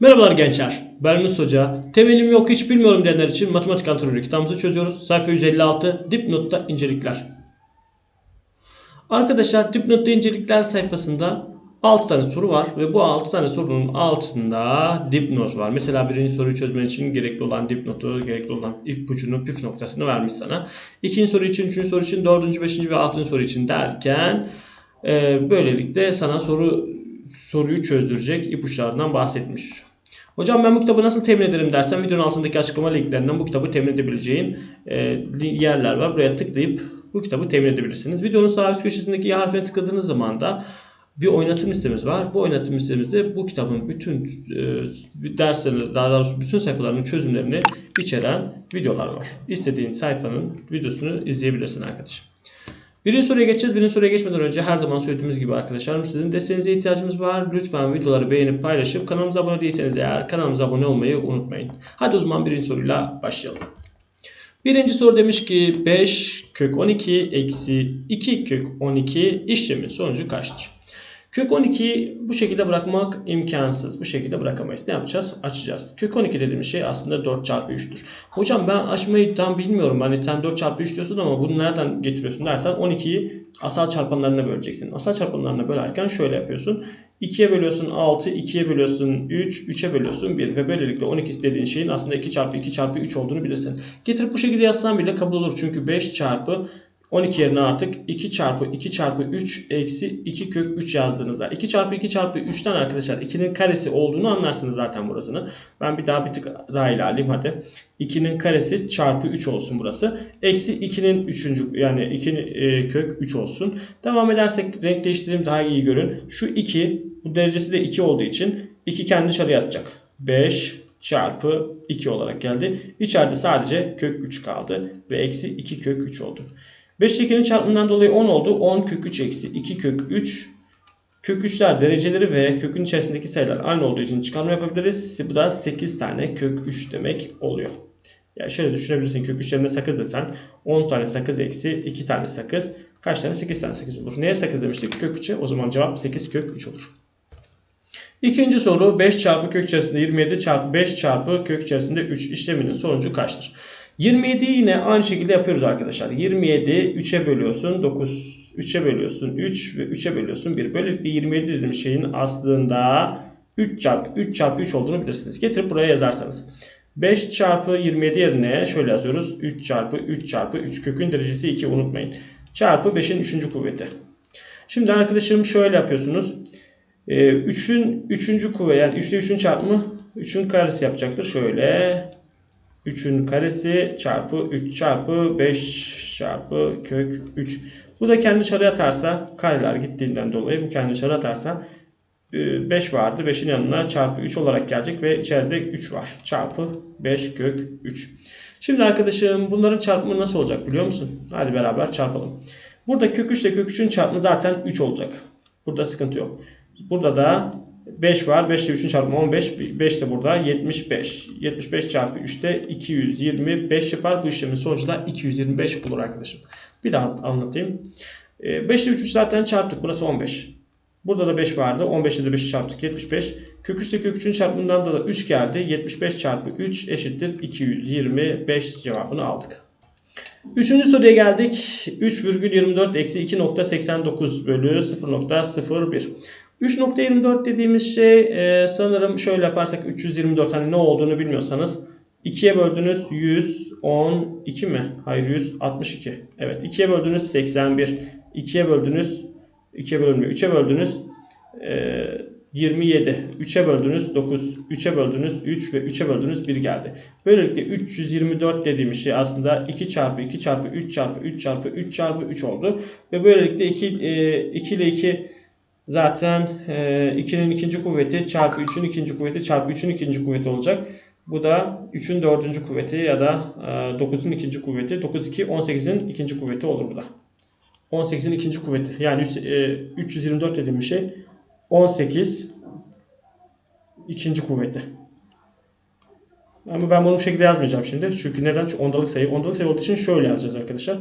Merhabalar gençler. Ben Yunus Hoca. Temelim yok hiç bilmiyorum diyenler için matematik antrenörü kitabımızı çözüyoruz. Sayfa 156 dipnotta incelikler. Arkadaşlar dipnotta incelikler sayfasında 6 tane soru var ve bu 6 tane sorunun altında dipnot var. Mesela birinci soruyu çözmen için gerekli olan dipnotu, gerekli olan ipucunu, püf noktasını vermiş sana. İkinci soru için, üçüncü soru için, dördüncü, beşinci ve altıncı soru için derken e, böylelikle sana soru soruyu çözdürecek ipuçlarından bahsetmiş. Hocam ben bu kitabı nasıl temin ederim dersen videonun altındaki açıklama linklerinden bu kitabı temin edebileceğin e, yerler var. Buraya tıklayıp bu kitabı temin edebilirsiniz. Videonun sağ üst köşesindeki i harfine tıkladığınız zaman da bir oynatım listemiz var. Bu oynatım listemizde bu kitabın bütün e, dersleri, daha doğrusu bütün sayfalarının çözümlerini içeren videolar var. İstediğin sayfanın videosunu izleyebilirsin arkadaşım. Birinci soruya geçeceğiz. Birinci soruya geçmeden önce her zaman söylediğimiz gibi arkadaşlarım sizin desteğinize ihtiyacımız var. Lütfen videoları beğenip paylaşıp kanalımıza abone değilseniz eğer kanalımıza abone olmayı unutmayın. Hadi o zaman birinci soruyla başlayalım. Birinci soru demiş ki 5 kök 12 eksi 2 kök 12 işlemin sonucu kaçtır? Kök 12'yi bu şekilde bırakmak imkansız. Bu şekilde bırakamayız. Ne yapacağız? Açacağız. Kök 12 dediğimiz şey aslında 4 çarpı 3'tür. Hocam ben açmayı tam bilmiyorum. Hani sen 4 çarpı 3 diyorsun ama bunu nereden getiriyorsun dersen 12'yi asal çarpanlarına böleceksin. Asal çarpanlarına bölerken şöyle yapıyorsun. 2'ye bölüyorsun 6, 2'ye bölüyorsun 3, 3'e bölüyorsun 1 ve böylelikle 12 dediğin şeyin aslında 2 çarpı 2 çarpı 3 olduğunu bilirsin. Getirip bu şekilde yazsan bile kabul olur. Çünkü 5 çarpı 12 yerine artık 2 çarpı 2 çarpı 3 eksi 2 kök 3 yazdığınızda 2 çarpı 2 çarpı 3'ten arkadaşlar 2'nin karesi olduğunu anlarsınız zaten burasını. Ben bir daha bir tık daha ilerleyeyim hadi. 2'nin karesi çarpı 3 olsun burası. Eksi 2'nin 3. yani 2'nin kök 3 olsun. Devam edersek renk değiştireyim daha iyi görün. Şu 2 bu derecesi de 2 olduğu için 2 kendi dışarıya atacak. 5 çarpı 2 olarak geldi. İçeride sadece kök 3 kaldı ve eksi 2 kök 3 oldu. 5 2'nin çarpımından dolayı 10 oldu. 10 kök 3 eksi 2 kök 3. Kök 3'ler dereceleri ve kökün içerisindeki sayılar aynı olduğu için çıkarma yapabiliriz. Bu da 8 tane kök 3 demek oluyor. Yani şöyle düşünebilirsin kök 3 yerine sakız desen 10 tane sakız eksi 2 tane sakız. Kaç tane? 8 tane sakız olur. Neye sakız demiştik kök 3'e? O zaman cevap 8 kök 3 olur. İkinci soru 5 çarpı kök içerisinde 27 çarpı 5 çarpı kök içerisinde 3 işleminin sonucu kaçtır? 27'yi yine aynı şekilde yapıyoruz arkadaşlar. 27 3'e bölüyorsun 9 3'e bölüyorsun 3 ve 3'e bölüyorsun 1. Böylelikle 27 dediğimiz şeyin aslında 3 çarpı 3 çarpı 3 olduğunu bilirsiniz. Getirip buraya yazarsanız. 5 çarpı 27 yerine şöyle yazıyoruz. 3 çarpı 3 çarpı 3 kökün derecesi 2 unutmayın. Çarpı 5'in 3. kuvveti. Şimdi arkadaşım şöyle yapıyorsunuz. 3'ün 3. kuvveti yani 3 ile 3'ün çarpımı 3'ün karesi yapacaktır. Şöyle 3'ün karesi çarpı 3 çarpı 5 çarpı kök 3. Bu da kendi dışarı atarsa kareler gittiğinden dolayı bu kendi dışarı atarsa 5 vardı. 5'in yanına çarpı 3 olarak gelecek ve içeride 3 var. Çarpı 5 kök 3. Şimdi arkadaşım bunların çarpımı nasıl olacak biliyor musun? Hadi beraber çarpalım. Burada kök 3 ile kök 3'ün çarpımı zaten 3 olacak. Burada sıkıntı yok. Burada da 5 var. 5 ile 3'ün çarpımı 15. 5 de burada 75. 75 çarpı 3 de 225 yapar. Bu işlemin sonucu da 225 olur arkadaşım. Bir daha anlatayım. 5 ile 3'ü zaten çarptık. Burası 15. Burada da 5 vardı. 15 ile de 5'i çarptık. 75. Kök 3 ile kök 3'ün çarpımından da 3 geldi. 75 çarpı 3 eşittir 225 cevabını aldık. Üçüncü soruya geldik. 3,24 eksi 2,89 bölü 0,01. 3.24 dediğimiz şey e, sanırım şöyle yaparsak 324 hani ne olduğunu bilmiyorsanız 2'ye böldünüz 112 mi? Hayır 162. Evet 2'ye böldünüz 81. 2'ye böldünüz 2'ye bölünmüyor. 3'e böldünüz e, 27. 3'e böldünüz 9. 3'e böldünüz 3 ve 3'e böldünüz 1 geldi. Böylelikle 324 dediğimiz şey aslında 2 çarpı 2 çarpı 3 çarpı 3 çarpı 3 çarpı 3 oldu. Ve böylelikle 2, e, 2 ile 2 zaten 2'nin e, ikinci kuvveti çarpı 3'ün ikinci kuvveti çarpı 3'ün ikinci kuvveti olacak. Bu da 3'ün dördüncü kuvveti ya da 9'un ikinci kuvveti. 9 2 18'in ikinci kuvveti olur bu da. 18'in ikinci kuvveti. Yani 324 dediğim şey 18 ikinci kuvveti. Ama ben bunu bu şekilde yazmayacağım şimdi. Çünkü neden? Çünkü ondalık sayı. Ondalık sayı olduğu için şöyle yazacağız arkadaşlar.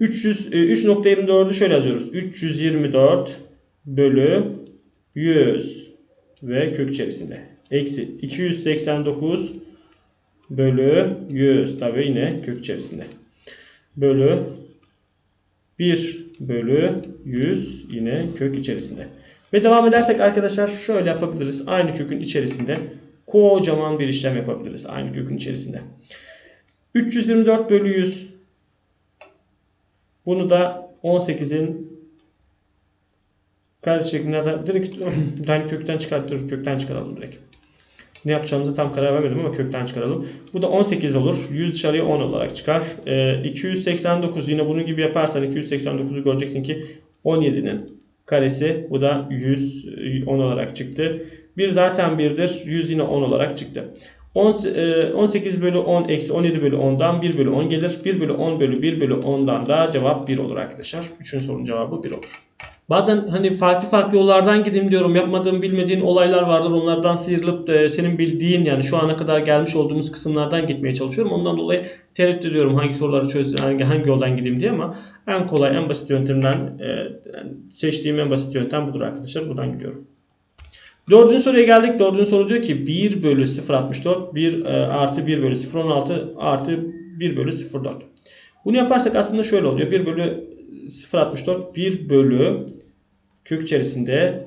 300 3.24'ü şöyle yazıyoruz. 324 bölü 100 ve kök içerisinde. eksi 289 bölü 100 tabi yine kök içerisinde. Bölü 1 bölü 100 yine kök içerisinde. Ve devam edersek arkadaşlar şöyle yapabiliriz. Aynı kökün içerisinde kocaman bir işlem yapabiliriz. Aynı kökün içerisinde. 324 bölü 100 bunu da 18'in karesi şeklinde direkt yani kökten çıkartıyoruz. Kökten çıkaralım direkt. Ne yapacağımızı tam karar vermedim ama kökten çıkaralım. Bu da 18 olur. 100 dışarıya 10 olarak çıkar. Ee, 289 yine bunun gibi yaparsan 289'u göreceksin ki 17'nin karesi. Bu da 100 10 olarak çıktı. 1 zaten 1'dir. 100 yine 10 olarak çıktı. 10, e, 18 bölü 10 eksi 17 bölü 10'dan 1 bölü 10 gelir. 1 bölü 10 bölü 1 bölü 10'dan da cevap 1 olur arkadaşlar. Üçüncü sorunun cevabı 1 olur. Bazen hani farklı farklı yollardan gideyim diyorum. Yapmadığım bilmediğin olaylar vardır. Onlardan sıyrılıp da senin bildiğin yani şu ana kadar gelmiş olduğumuz kısımlardan gitmeye çalışıyorum. Ondan dolayı tereddüt ediyorum hangi soruları çöz, hangi, hangi yoldan gideyim diye ama en kolay, en basit yöntemden e, seçtiğim en basit yöntem budur arkadaşlar. Buradan gidiyorum. Dördüncü soruya geldik. Dördüncü soru diyor ki 1 bölü 0.64 1 e, artı 1 bölü 0.16 artı 1 bölü 0.4. Bunu yaparsak aslında şöyle oluyor. 1 bölü 0.64 1 bölü kök içerisinde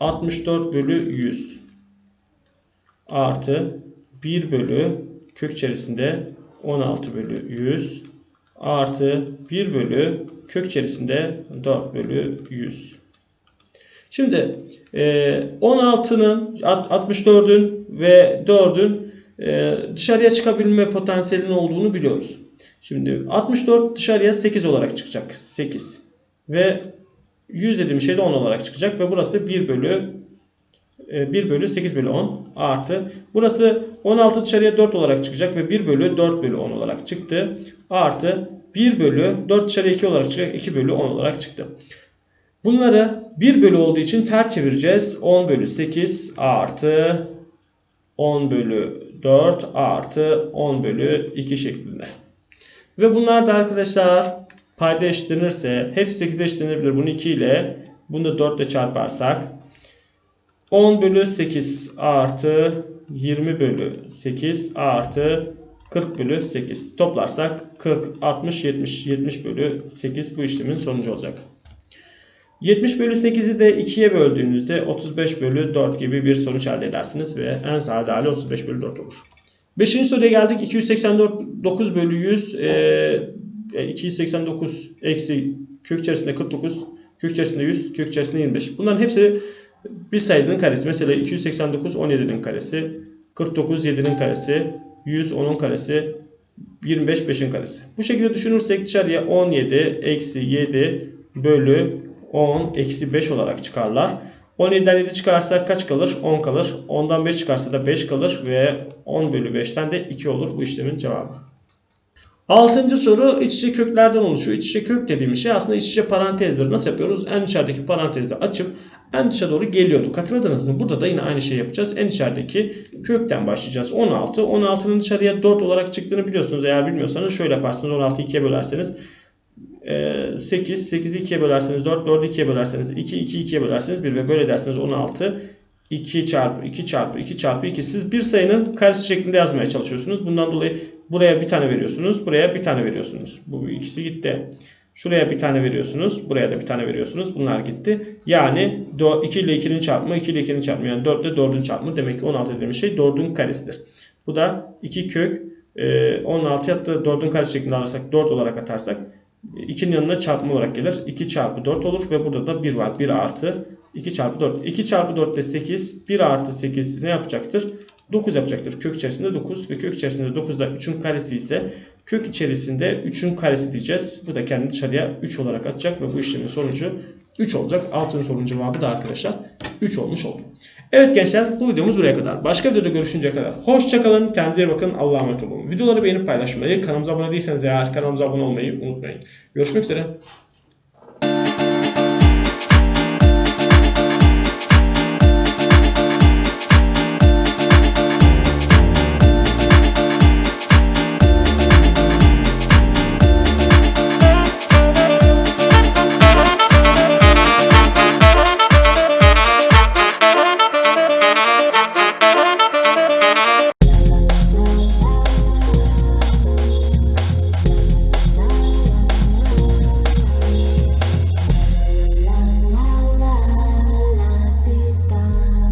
64 bölü 100 artı 1 bölü kök içerisinde 16 bölü 100 artı 1 bölü kök içerisinde 4 bölü 100. Şimdi 16'nın 64'ün ve 4'ün dışarıya çıkabilme potansiyelinin olduğunu biliyoruz. Şimdi 64 dışarıya 8 olarak çıkacak. 8. Ve 100 dediğim şey de 10 olarak çıkacak. Ve burası 1 bölü 1 bölü 8 bölü 10 artı. Burası 16 dışarıya 4 olarak çıkacak ve 1 bölü 4 bölü 10 olarak çıktı. Artı 1 bölü 4 dışarıya 2 olarak çıkacak. 2 bölü 10 olarak çıktı. Bunları 1 bölü olduğu için ters çevireceğiz. 10 bölü 8 artı 10 bölü 4 artı 10 bölü 2 şeklinde. Ve bunlar da arkadaşlar payda eşitlenirse hepsi 8 eşitlenebilir. Bunu 2 ile bunu da 4 ile çarparsak 10 bölü 8 artı 20 bölü 8 artı 40 bölü 8 toplarsak 40, 60, 70, 70 bölü 8 bu işlemin sonucu olacak. 70 bölü 8'i de 2'ye böldüğünüzde 35 bölü 4 gibi bir sonuç elde edersiniz ve en sade hali 35 bölü 4 olur. Beşinci soruya geldik. 289 bölü 100 e, 289 eksi kök içerisinde 49 kök içerisinde 100 kök içerisinde 25. Bunların hepsi bir sayının karesi. Mesela 289 17'nin karesi 49 7'nin karesi 100 10'un karesi 25 5'in karesi. Bu şekilde düşünürsek dışarıya 17 eksi 7 bölü 10 eksi 5 olarak çıkarlar. 17'den 7 çıkarsak kaç kalır? 10 kalır. 10'dan 5 çıkarsa da 5 kalır ve 10 bölü 5'ten de 2 olur bu işlemin cevabı. Altıncı soru iç içe köklerden oluşuyor. İç içe kök dediğimiz şey aslında iç içe parantezdir. Nasıl yapıyoruz? En içerideki parantezi açıp en dışa doğru geliyorduk. Hatırladınız mı? Burada da yine aynı şeyi yapacağız. En içerideki kökten başlayacağız. 16. 16'nın dışarıya 4 olarak çıktığını biliyorsunuz. Eğer bilmiyorsanız şöyle yaparsınız. 16'yı 2'ye bölerseniz 8, 8'i 2'ye bölerseniz 4, 4'ü 2'ye bölerseniz 2, 2, 2'ye bölerseniz 1 ve böyle derseniz 16. 2 çarpı 2 çarpı 2 çarpı 2. Siz bir sayının karesi şeklinde yazmaya çalışıyorsunuz. Bundan dolayı buraya bir tane veriyorsunuz. Buraya bir tane veriyorsunuz. Bu ikisi gitti. Şuraya bir tane veriyorsunuz. Buraya da bir tane veriyorsunuz. Bunlar gitti. Yani 2 ile 2'nin çarpımı 2 ile 2'nin çarpımı yani 4 ile 4'ün çarpımı. Demek ki 16 dediğimiz şey 4'ün karesidir. Bu da 2 kök 16 hatta 4'ün karesi şeklinde alırsak 4 olarak atarsak 2'nin yanına çarpma olarak gelir. 2 çarpı 4 olur ve burada da 1 var. 1 artı 2 çarpı 4. 2 çarpı 4 de 8. 1 artı 8 ne yapacaktır? 9 yapacaktır. Kök içerisinde 9 ve kök içerisinde 9 da 3'ün karesi ise kök içerisinde 3'ün karesi diyeceğiz. Bu da kendi dışarıya 3 olarak atacak ve bu işlemin sonucu 3 olacak. Altın sorunun cevabı da arkadaşlar 3 olmuş oldu. Evet gençler bu videomuz buraya kadar. Başka videoda görüşünceye kadar. Hoşçakalın. Kendinize bakın. Allah'a emanet olun. Videoları beğenip paylaşmayı, kanalımıza abone değilseniz eğer kanalımıza abone olmayı unutmayın. Görüşmek üzere.